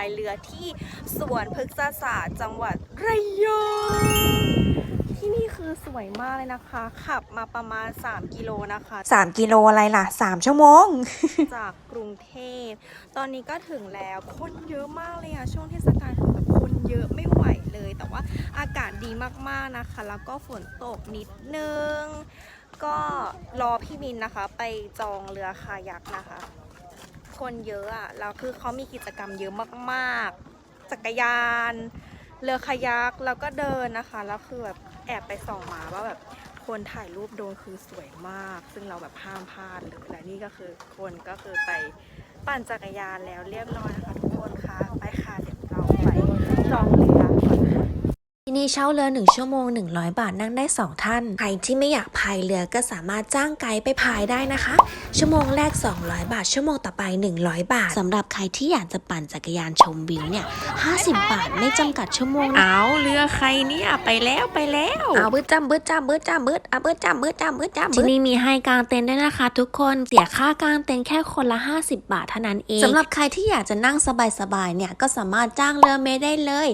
าทุกคนมาพายเรือที่สวนพฤกษศาสตร์จังหวัดระยองที่นี่คือสวยมากเลยนะคะ ขับมาประมาณ 3 กิโลนะคะ 3 กิโลอะไรล่ะ 3 ชั่วโมง จากกรุงเทพ ตอนนี้ก็ถึงแล้วคนเยอะมากเลยอะช่วงเทศกาลคือแบบคนเยอะไม่ไหวเลย แต่ว่าอากาศดีมากๆนะคะ แล้วก็ฝนตกนิดนึง ก็รอพี่มินนะคะ ไปจองเรือคายักนะคะ คนเยอะอะแล้วคือเขามีกิจกรรมเยอะมากๆ จักรยาน เรือคายักแล้วก็เดินนะคะ แล้วคือแบบแอบไปส่องมาว่าแบบคนถ่ายรูปโดนคือสวยมาก ซึ่งเราแบบห้ามพลาดเลยและนี่ก็คือคนก็คือไปปั่นจักรยานแล้วเรียบร้อยนะคะทุกคนคะไปค่ะเดี๋ยวเราไปจองเรือก่อนค่ะ ที่ นี่เช่าเรือ 1 ชั่วโมง 100 บาทนั่งได้ 2 ท่าน ใครที่ไม่อยากพายเรือก็สามารถจ้างไกด์ไปพายได้นะคะ ชั่วโมงแรก 200 บาท ชั่วโมงต่อไป 100 บาทสำหรับใครที่อยากจะปั่นจักรยานชมวิวเนี่ย 50 บาทไม่จำกัดชั่วโมงนะเอาเรือใครเนี่ยไปแล้วไปแล้วเอาบึ้ดจำบึ้ดจำบึ้ดจำบึ้ดเอาบึ้ดจำบึ้ดจำบึ้ดจำที่นี่มีให้กางเต็นท์ด้วยนะคะ ทุกคนเสียค่ากางเต็นท์แค่คนละ 50 บาทเท่านั้นเองสำหรับใครที่อยากจะนั่งสบายๆเนี่ยก็สามารถจ้างเรือเมย์ได้เลย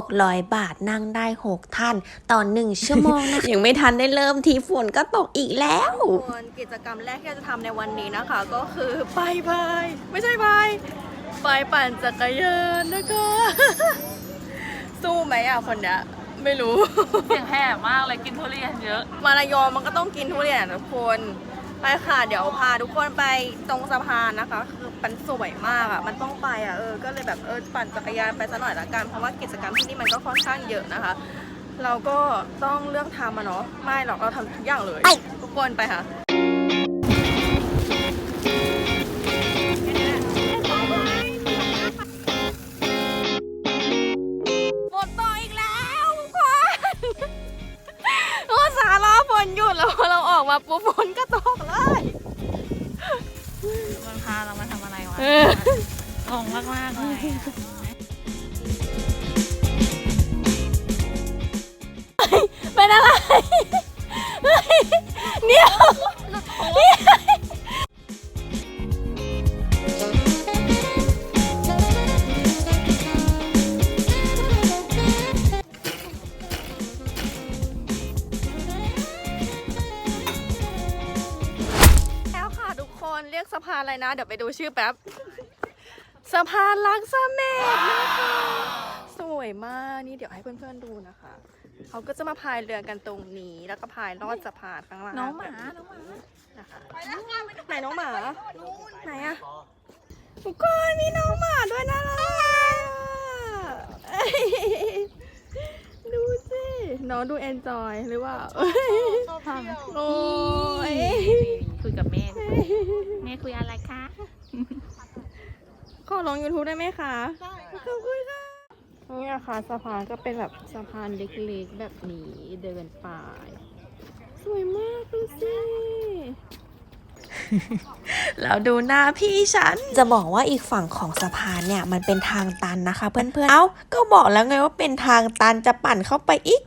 600 บาทนั่งได้6 ท่าน ต่อ 1 ชั่วโมงนะ ยังไม่ทันได้เริ่มทีฝนก็ตกอีกแล้ว ส่วนกิจกรรมแรกที่เราจะทำในวันนี้นะคะ ก็คือไปพายไม่ใช่พายไปปั่นจักรยานนะคะ สู้ไหมอะคนเนี้ยไม่รู้ เสียงแหบมากเลยกินทุเรียนเยอะ มาระยองมันก็ต้องกินทุเรียนอะทุกคน ไปค่ะ เดี๋ยวพาทุกคนไปตรงสะพานนะคะ คือมันสวยมากอะ มันต้องไปอะเออ ก็เลยแบบเออปั่นจักรยานไปซะหน่อยละกัน เพราะว่ากิจกรรมที่นี่มันก็ค่อนข้างเยอะนะคะ เราก็ต้องเลือกทำอะเนาะ ไม่หรอกเราทำทุกอย่างเลย ทุกคนไปค่ะากเลยเป็นอะไรเฮ้ยเดี๋ยแล้วค่ะทุกคนเรียกสะพานอะไรนะ เดี๋ยวไปดูชื่อแป๊บ สะพานลักษณ์เมฆนะคะสวยมากนี่เดี๋ยวให้เพื่อนๆดูนะคะ เขาก็จะมาพายเรือกันตรงนี้ แล้วก็พายลอดสะพานข้างล่างน้องหมาแบบน้องหมานะคะไหนน้องหมาไหนอะทุกคนมีน้องหมาด้วยนะล่ะเอ้ยดูสิน้องดูเอนจอยหรือว่าเอ้ยทำโอ้ยคุยกับแม่ แม่คุยอะไรคะ ขอลง YouTube ได้ไหมคะได้ขอบคุณค่ะ นี่นะคะสะพานก็เป็นแบบสะพานเล็กๆแบบนี้เดินไปสวยมากดูสิแล้วดูหน้าพี่ฉัน จะบอกว่าอีกฝั่งของสะพานเนี่ย มันเป็นทางตันนะคะ เพื่อนๆ เอ้า ก็บอกแล้วไงว่าเป็นทางตันจะปั่นเข้าไปอีก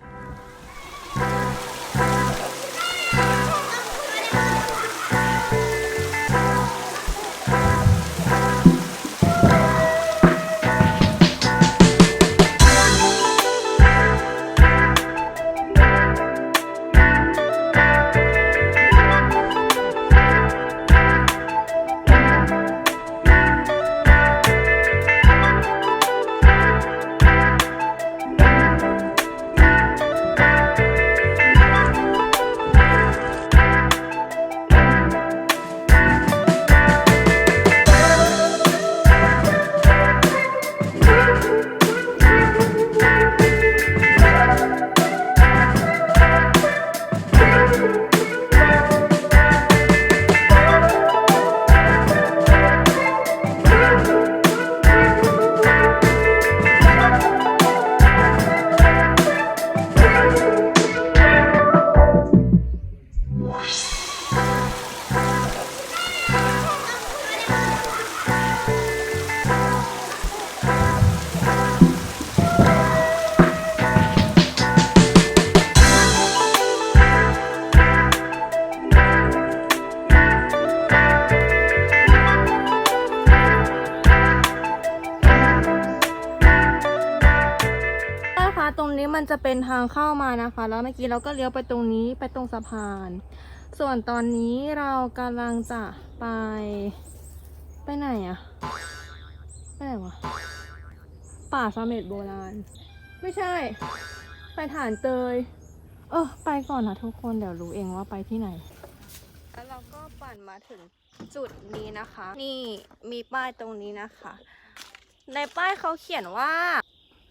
เป็นทางเข้ามานะคะ แล้วเมื่อกี้เราก็เลี้ยวไปตรงนี้ไปตรงสะพาน ส่วนตอนนี้เรากำลังจะไป ไปไหนอะไปไหนวะป่าสมเม็โบราณ ไม่ใช่ ไปฐานเตย เออไปก่อนนะทุกคนเดี๋ยวรู้เองว่าไปที่ไหน แล้วเราก็ปั่นมาถึงจุดนี้นะคะ นี่มีป้ายตรงนี้นะคะ ในป้ายเขาเขียนว่า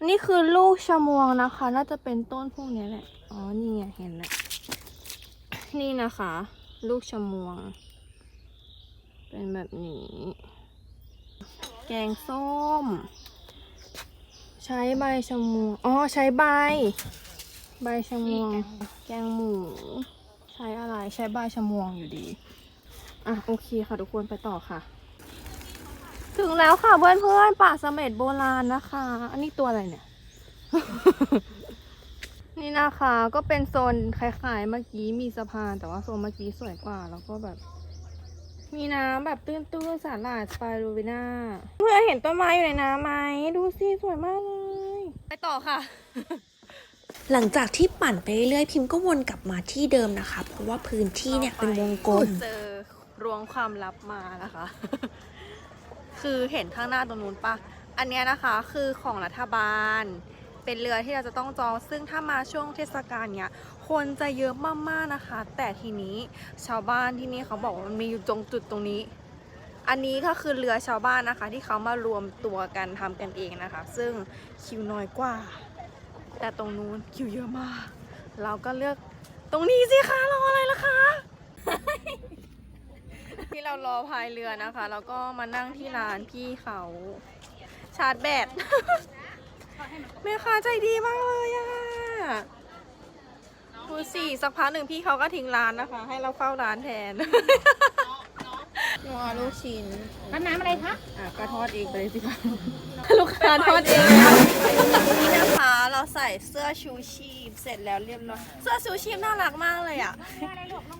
นี่คือลูกชะมวงนะคะ น่าจะเป็นต้นพวกนี้แหละ อ๋อ นี่ไงเห็นแล้ว นี่นะคะ ลูกชะมวง เป็นแบบนี้ แกงส้ม ใช้ใบชะมวง อ๋อ ใช้ใบ ใบชะมวง แกงหมู ใช้อะไร ใช้ใบชะมวงอยู่ดี อะ โอเคค่ะทุกคนไปต่อค่ะ ถึงแล้วค่ะเพื่อนเพื่อนๆป่าเสม็ดโบราณนะคะ อันนี้ตัวอะไรเนี่ย นี่นะคะก็เป็นโซนคล้ายๆเมื่อกี้มีสะพาน แต่ว่าโซนเมื่อกี้สวยกว่า แล้วก็แบบ มีน้ำแบบตื้นๆสาหร่ายสไปรูวิน่าเพื่อนเห็นต้นไม้อยู่ในน้ำไหมดูสิสวยมากเลย ไปต่อค่ะหลังจากที่ปั่นไปเรื่อยๆพิมพ์ก็วนกลับมาที่เดิมนะคะ เพราะว่าพื้นที่เนี่ยเป็นวงกลมเจอรวงความลับมานะคะ คือเห็นข้างหน้าตรงนู้นปะอันเนี้ยนะคะคือของรัฐบาล เป็นเรือที่เราจะต้องจอง ซึ่งถ้ามาช่วงเทศกาลเนี้ยคนจะเยอะมากๆนะคะ แต่ทีนี้ชาวบ้านที่นี่เขาบอกว่ามันมีอยู่ตรงจุดตรงนี้ อันนี้ก็คือเรือชาวบ้านนะคะ ที่เขามารวมตัวกันทำกันเองนะคะ ซึ่งคิวน้อยกว่า แต่ตรงนู้นคิวเยอะมาก เราก็เลือกตรงนี้สิคะรออะไรล่ะคะ เรารอพายเรือนะคะ แล้วก็มานั่งที่ร้านพี่เขาชาร์จแบต แม่ค้าใจดีมากเลยอะดูสิสักพักหนึ่งพี่เขาก็ทิ้งร้านนะคะ ให้เราเฝ้าร้านแทน นัวลูกชิ้นร้านน้ำอะไรคะ อะก็ทอดเองไปเลยสิคะลูกค้าทอดเองแล้วนี่นะคะเราใส่เสื้อชูชีพเสร็จแล้วเรียบร้อยเสื้อชูชีพน่ารักมากเลยอะ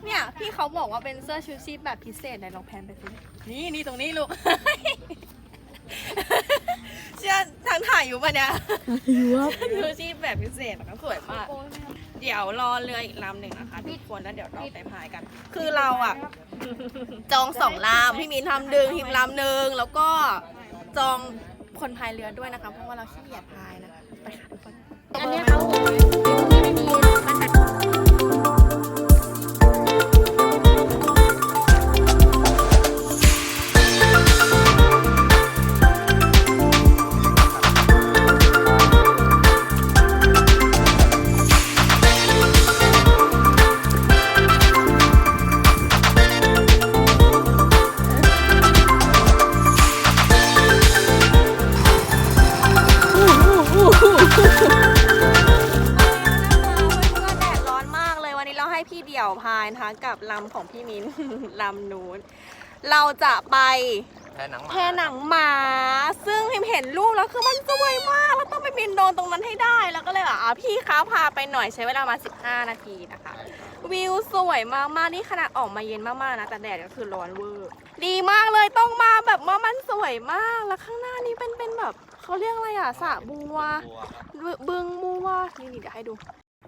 เนี่ยพี่เขาบอกว่าเป็นเสื้อชูชีพแบบพิเศษไหนลองแพนไปสินี่นี่ตรงนี้ลูกเชื่อทางถ่ายอยู่ปะเนี่ยชูชีพแบบพิเศษนะคะสวยมาก เดี๋ยวรอเรืออีกลำหนึ่งนะคะทุกคนแล้วเดี๋ยวเราไปพายกัน คือเราอะ จองสองลำพี่มีนทำดึงทีมลำหนึ่งแล้วก็จองคนพายเรือด้วยนะคะ เพราะว่าเราขี้เกียจพายนะคะไปค่ะทุกคนอันเนี้ยเขา จะไปแพหนังหมาแพหนังหมา ซึ่งพิมเห็นรูปแล้วคือมันสวยมากเราต้องไปบินโดรนตรงนั้นให้ได้ แล้วก็เลยแบบอะพี่คะพาไปหน่อยใช้เวลามา 15 นาทีนะคะ วิวสวยมากๆนี่ขนาดออกมาเย็นมากๆนะแต่แดดก็คือร้อนเวอร์ดีมากเลยต้องมาแบบว่ามันสวยมากแล้วข้างหน้านี้เป็นเป็นแบบเขาเรียกอะไรอะสระบัวบึงบัวนี่นี่เดี๋ยวให้ดู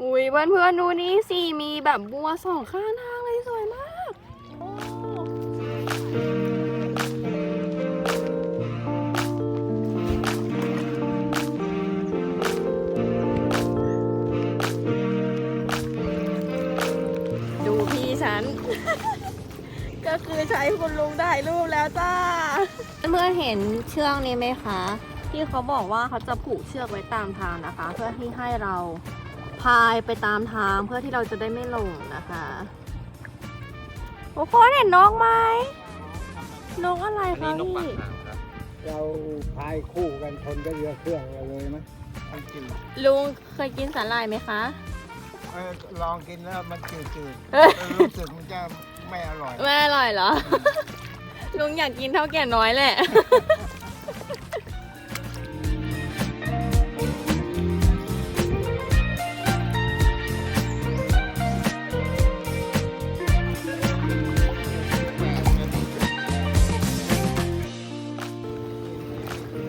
อุ้ยเพื่อนเพื่อนดูนี่สิมีแบบบัวสองข้างท ใช้คุณลุงได้รูปแล้วจ้า เพื่อนๆเห็นเชือกนี้ไหมคะ ที่เขาบอกว่าเขาจะผูกเชือกไว้ตามทางนะคะ เพื่อที่ให้เราพายไปตามทางเพื่อที่เราจะได้ไม่หลงนะคะทุกคนเห็นนกไหมนกอะไรอันคะนี้นกปากพี่หางครับเราพายคู่กันชนก็เรือเครื่องเราเลยไหมมันจืดลุงเคยกินสาหร่ายไหมคะเออลองกินแล้วมันจืดจืดๆเอ้ยเออรู้สึกมันจะ ไม่อร่อย ไม่อร่อยเหรอ ลุงอยากกินเท่าแก่น้อยแหละ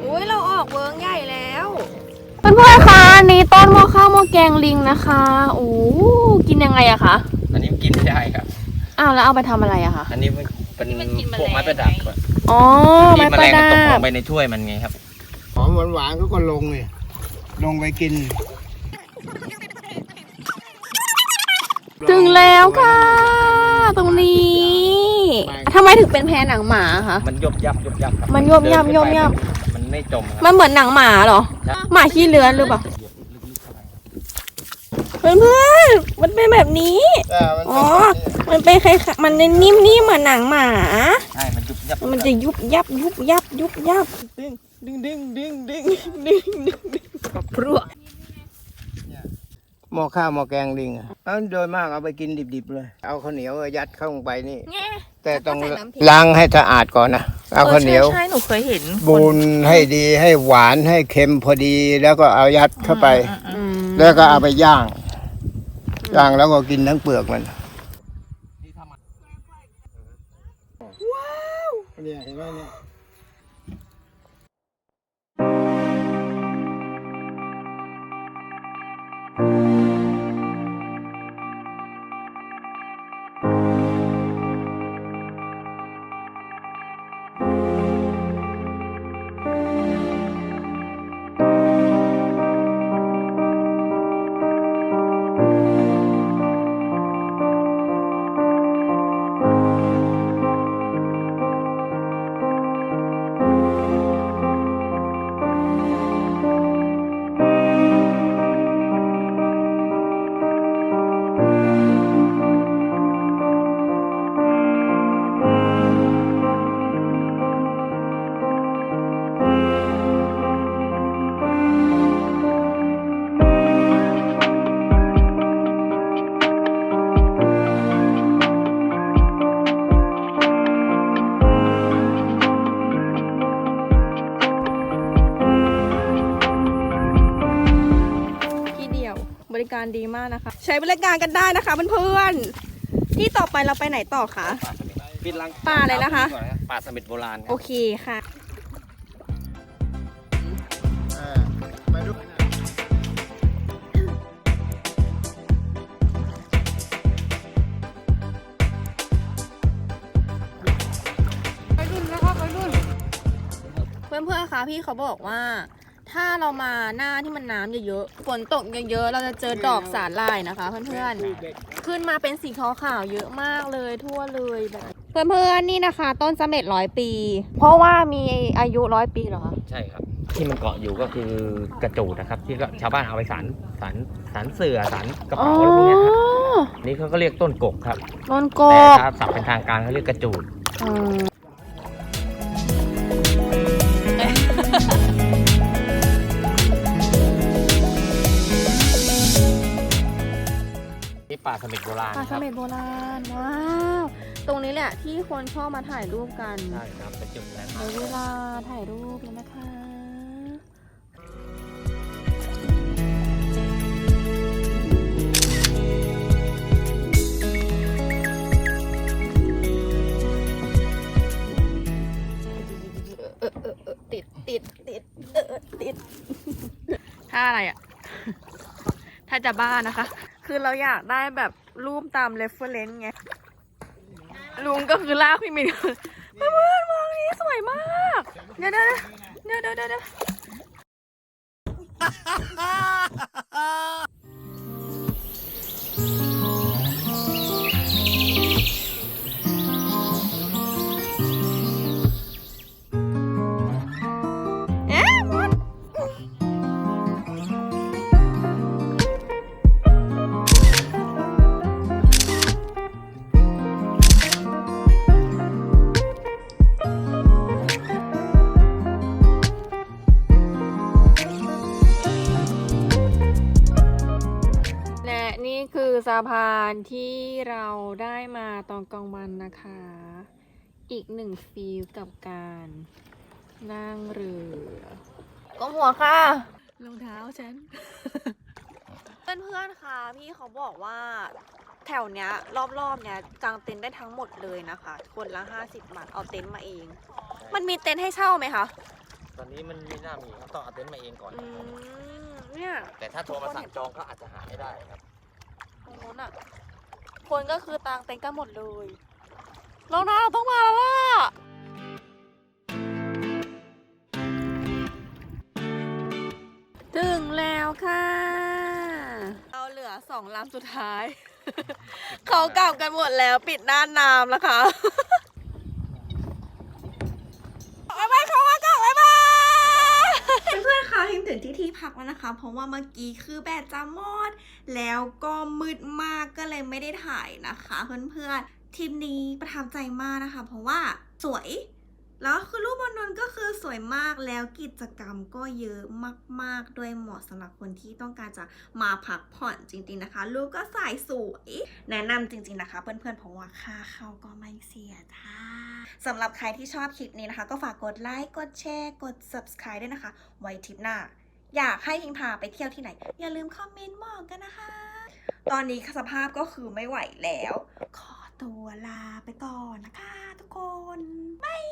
อุ้ยเราออกเวิร์งใหญ่แล้ว เพื่อนๆคะอันนี้ต้นมะค่าาวหม้อแกงลิงนะคะ โอ้กินยังไงอะคะ อันนี้มันกินไม่ได้ครับ อ้าวแล้วเอาไปทำอะไรอะคะอันนี้มันเป็นมันกินแมลง พวกไม้ประดับอะอ๋อมีไม้แมปลระงมันดัตกลบงไปในถ้วยมันไงครับ หอมหวานๆเขาก็ลงเนี่ยลงไปกินถึงแล้วค่ะ ตรงนี้ทำไมถึงเป็นแพหนังหมาคะ มันยบยับยบยับครับมันยบยับเดินขึ้นไปยบยับ มันไม่จมครับมันเหมือนหนังหมาเหรอครับหมาขี้เลื้อนหรือเปล่า เพื่อนเพื่อนๆมันเป็นแบบนี้อ๋อ มันเป็นคล้ายๆมันนิ่มๆเหมือนหนังหมา ใช่มันยุบยับมันจะยุบยับยุบยับยุบยับดึงดึงดึงดึงดึงดึงดึงดึงพรวดหม้อข้าวหม้อแกงลิงอะเอาโดยมากเอาไปกินดิบๆเลย เอาข้าวเหนียวยัดเข้าลงไปนี่แต่ต้องล้างให้สะอาดก่อนนะ เอาข้าวเหนียวใช่หนูเคยเห็นบูนให้ดีให้หวานให้เค็มพอดี แล้วก็เอายัดเข้าไป อืมแล้วก็เอาไปย่าง ย่างแล้วก็กินทั้งเปลือกมันว้าวเนี่ยเห็นไหมเนี่ย ริการดีมากนะคะ ใช้บริการกันได้นะคะเพื่อนๆที่ต่อไปเราไปไหนต่อคะปลาสมิทปิดลังปลาอะไรนะคะก่อปลาสมิทโบราณคโอรับเคค่ะไปดูเพื่อนเพื่อนๆคะพี่เขาบอกว่า ถ้าเรามาหน้าที่มันน้ำเยอะๆฝนตกเยอะๆเราจะเจอดอกสาหร่ายนะคะ เพื่อนๆขึ้นมาเป็นสีขาวๆเยอะมากเลยทั่วเลยแบบเพื่อนๆนี่นะคะ ต้นเสม็ดร้อยปี เพราะว่ามีอายุร้อยปีเหรอคะใช่ครับ ที่มันเกาะอยู่ก็คือกระจูดนะครับ ที่ก็ชาวบ้านเอาไปสารสารสารเสือสารกระอ๋อเป๋าอะไรพวกเนี้ยครับนี่เขาก็เรียกต้นกกครับต้นกแต่บถ้าศัพท์เป็นทางการเขาเรียกกระจูด ปลาสมิทโบราณปลาคเสรับม็ดโบราณ ว้าว ตรงนี้แหละที่คนชอบมาถ่ายรูปกัน ใช่ครับเป็นจุดแลนด์มาในร์คเวลาถ่ายรูปแล้วนะคะติดติดติดเออติด ถ้าอะไรอะ ถ้าจะบ้านะคะ คือเราอยากได้แบบรูปตามเรฟเฟอร์เรนซ์ไง ลุงก็คือลากพี่มินเพื่อนมองนี้สวยมาก เดี๋ยวเดี๋ยวเดี๋ยวเดี๋ยว สะพานที่เราได้มาตอนกลางวันนะคะ อีกหนึ่งฟีลกับการนั่งเรือก้มหัวค่ะรองเท้าฉัน เพื่อนๆคะพี่เขาบอกว่าแถวเนี้ย รอบๆเนี้ยกางเต็นท์ได้ทั้งหมดเลยนะคะ คนละ 50 บาทเอาเต็นท์มาเอง มันมีเต็นท์ให้เช่าไหมคะตอนนี้มันไม่น่ามีครับต้องเอาเต็นท์มาเองก่อน อืมเนี่ย แต่ถ้าโทรมาสั่งจองก็อาจจะหาไม่ได้ครับตรง นู้นอะคนก็คือตางเต็งกันหมดเลยเรานะเราต้องมาแล้วล่ะถึงแล้วค่ะ เราเหลือสองลำสุดท้าย เขากลับกันหมดแล้วปิดหน้าน้ำแล้วค่ะ นๆคะพิมถึงที่ที่พักแล้วนะคะ เพราะว่าเมื่อกี้คือแบตจะหมดแล้วก็มืดมากก็เลยไม่ได้ถ่ายนะคะเพื่อนๆทริปนี้ประทับใจมากนะคะ เพราะว่าสวยแล้วคือรูปบนนนก็คือสวยมากแล้วกิจกรรมก็เยอะมาก ๆ ด้วยเหมาะสำหรับคนที่ต้องการจะมาพักผ่อนจริง ๆนะคะ รูปก็สายสวย แนะนำจริง ๆนะคะ เพื่อนๆเพราะว่าค่าเข้าก็ไม่เสียท่า สำหรับใครที่ชอบคลิปนี้นะคะ ก็ฝากกดไลค์ กดแชร์ กด subscribe ด้วยนะคะ ไว้ทริปหน้า อยากให้พิงพาไปเที่ยวที่ไหน อย่าลืมคอมเมนต์บอกกันนะคะ ตอนนี้สภาพก็คือไม่ไหวแล้ว ขอตัวลาไปก่อนนะคะ ทุกคน บาย